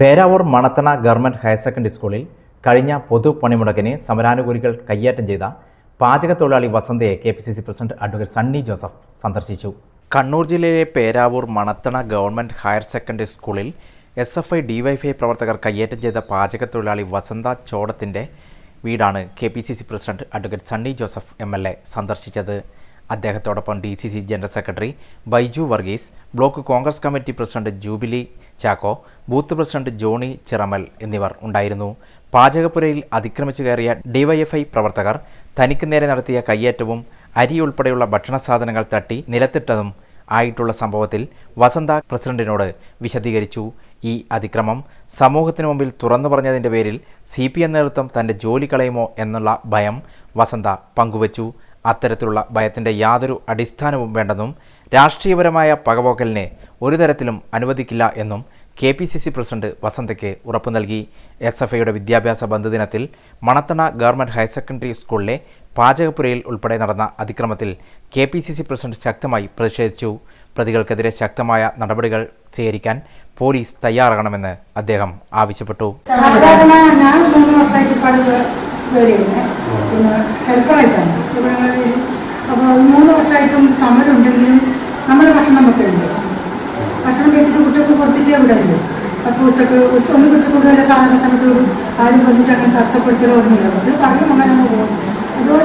Peravoor Manathana government higher secondary സ്കൂളിൽ കഴിഞ്ഞ പൊതു പണിമുടക്കിന് സമരാനുകൂലികൾ കയ്യേറ്റം ചെയ്ത പാചക തൊഴിലാളി വസന്തയെ K P C C president advocate Sunny Joseph സന്ദർശിച്ചു. കണ്ണൂർ ജില്ലയിലെ Peravoor Manathana government higher secondary സ്കൂളിൽ എസ് എഫ് ഐ ഡിവൈഫൈ പ്രവർത്തകർ കയ്യേറ്റം ചെയ്ത പാചക തൊഴിലാളി വസന്ത ചോടത്തിന്റെ വീടാണ് K P C C president advocate Sunny Joseph M L A സന്ദർശിച്ചത്. അദ്ദേഹത്തോടൊപ്പം D C C general secretary Baiju Varghese block Congress committee president Jubilee Chacko booth president Johny Chiramel എന്നിവർ ഉണ്ടായിരുന്നു. പാചകപ്പുരയിൽ അതിക്രമിച്ചു കയറിയ ഡിവൈഎഫ്ഐ പ്രവർത്തകർ തനിക്ക് നേരെ നടത്തിയ കയ്യേറ്റവും അരി ഉൾപ്പെടെയുള്ള ഭക്ഷണ സാധനങ്ങൾ തട്ടി നിലത്തിട്ടതും ആയിട്ടുള്ള സംഭവത്തിൽ വസന്ത പ്രസിഡന്റിനോട് വിശദീകരിച്ചു. ഈ അതിക്രമം സമൂഹത്തിനു മുമ്പിൽ തുറന്നു പറഞ്ഞതിന്റെ പേരിൽ സി പി എം നേതൃത്വം തന്റെ ജോലി കളയുമോ എന്നുള്ള ഭയം വസന്ത പങ്കുവച്ചു. അത്തരത്തിലുള്ള ഭയത്തിന്റെ യാതൊരു അടിസ്ഥാനവും വേണ്ടെന്നും രാഷ്ട്രീയപരമായ പകപോക്കലിനെ ഒരു തരത്തിലും അനുവദിക്കില്ല എന്നും K P C C president വസന്തയ്ക്ക് ഉറപ്പു നൽകി. എസ് എഫ് ഐയുടെ വിദ്യാഭ്യാസ ബന്ധുദിനത്തിൽ മണത്തണ ഗവൺമെന്റ് ഹയർ സെക്കൻഡറി സ്കൂളിലെ പാചകപ്പുരയിൽ ഉൾപ്പെടെ നടന്ന അതിക്രമത്തിൽ K P C C president ശക്തമായി പ്രതിഷേധിച്ചു. പ്രതികൾക്കെതിരെ ശക്തമായ നടപടികൾ സ്വീകരിക്കാൻ പോലീസ് തയ്യാറാകണമെന്ന് അദ്ദേഹം ആവശ്യപ്പെട്ടു. പടവ് പിന്നെ ഹെൽപ്പറായിട്ടാണ്. ഇവിടെ അപ്പോൾ മൂന്ന് വർഷമായിട്ടും സമരം ഉണ്ടെങ്കിലും നമ്മൾ ഭക്ഷണം വെക്കലുണ്ട് ഭക്ഷണം കഴിച്ചിട്ട് കുട്ടികൾക്ക് കൊടുത്തിട്ടേ ഇവിടെ അപ്പോൾ ഉച്ചയ്ക്ക് ഉച്ച ഒന്ന് ഉച്ചയ്ക്ക് കൂടുതൽ സാധാരണ സമയത്ത് ആരും വന്നിട്ട് അങ്ങനെ തടസ്സപ്പെടുത്തലോ ഒന്നുമില്ല. അവർ പറഞ്ഞു അങ്ങനെ പോകും. അതുപോലെ